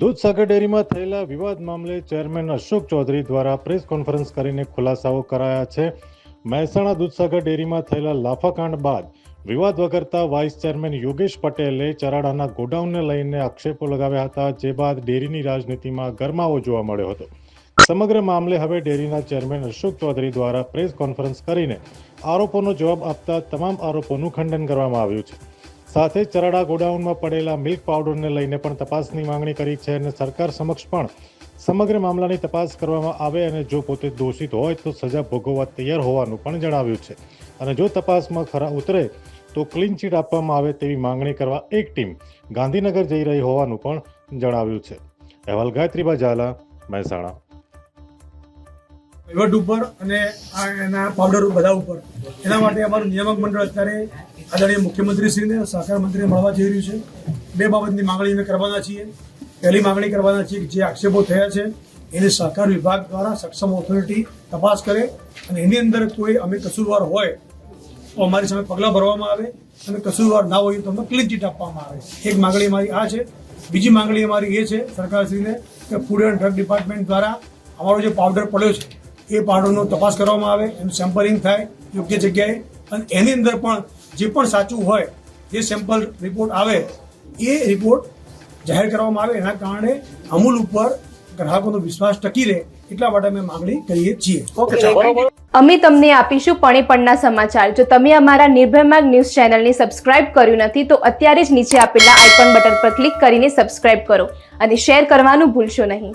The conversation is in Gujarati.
દૂધસાગર ડેરીમાં થયેલા વિવાદ મામલે ચેરમેન અશોક ચૌધરી દ્વારા પ્રેસ કોન્ફરન્સ કરીને ખુલાસાઓ કરાયા છે. મહેસાણા દૂધસાગર ડેરીમાં થયેલા લાફાકાંડ બાદ વિવાદ વગરતા વાઇસ ચેરમેન યોગેશ પટેલે ચરાડાના ગોડાઉનને લઈને આક્ષેપો લગાવ્યા હતા, જે બાદ ડેરીની રાજનીતિમાં ગરમાવો જોવા મળ્યો હતો. સમગ્ર મામલે હવે ડેરીના ચેરમેન અશોક ચૌધરી દ્વારા પ્રેસ કોન્ફરન્સ કરીને આરોપોનો જવાબ આપતા તમામ આરોપોનું ખંડન કરવામાં આવ્યું છે. સાથે ચરાડા ગોડાઉનમાં પડેલા મિલ્ક પાવડરને લઈને પણ તપાસની માંગણી કરી છે અને સરકાર સમક્ષ પણ સમગ્ર મામલાની તપાસ કરવામાં આવે અને જો પોતે દોષિત હોય તો સજા ભોગવવા તૈયાર હોવાનું પણ જણાવ્યું છે. અને જો તપાસમાં ખરા ઉતરે તો ક્લીન ચીટ આપવામાં આવે તેવી માંગણી કરવા એક ટીમ ગાંધીનગર જઈ રહી હોવાનું પણ જણાવ્યું છે. અહેવાલ ગાયત્રીબા ઝાલા મહેસાણા. વહીવટ ઉપર અને આ એના પાવડર બધા ઉપર. એના માટે અમારું નિયામક મંડળ અત્યારે આદરણીય મુખ્યમંત્રીશ્રીને સહકાર મંત્રીને મળવા જઈ રહ્યું છે. બે બાબતની માંગણી અમે કરવાના છીએ. પહેલી માંગણી કરવાના છીએ કે જે આક્ષેપો થયા છે, એને સહકાર વિભાગ દ્વારા સક્ષમ ઓથોરિટી તપાસ કરે અને એની અંદર કોઈ અમે કસૂરવાર હોય તો અમારી સામે પગલાં ભરવામાં આવે અને કસૂરવાર ના હોય તો અમને ક્લીન ચીટ આપવામાં આવે. એક માંગણી અમારી આ છે. બીજી માંગણી અમારી એ છે સરકારશ્રીને કે ફૂડ એન્ડ ડ્રગ ડિપાર્ટમેન્ટ દ્વારા અમારો જે પાવડર પડ્યો છે એ પહાડોનો તપાસ કરવામાં આવે એનું સેમ્પલિંગ થાય યોગ્ય જગ્યાએ. અને એની અંદર પણ જે પણ સાચું હોય જે સેમ્પલ રિપોર્ટ આવે એ રિપોર્ટ જાહેર કરવામાં આવે. એના કારણે અમૂલ ઉપર ગ્રાહકોનો વિશ્વાસ ટકી રહે એટલા માટે અમે માંગણી કરીએ છીએ. અમે તમને આપીશું પણીપણના સમાચાર. જો તમે અમારા નિર્ભય માર્ગ ન્યૂઝ ચેનલને સબસ્ક્રાઇબ કર્યું નથી તો અત્યારે જ નીચે આપેલા આઇકોન બટન પર ક્લિક કરીને સબસ્ક્રાઇબ કરો અને શેર કરવાનું ભૂલશો નહીં.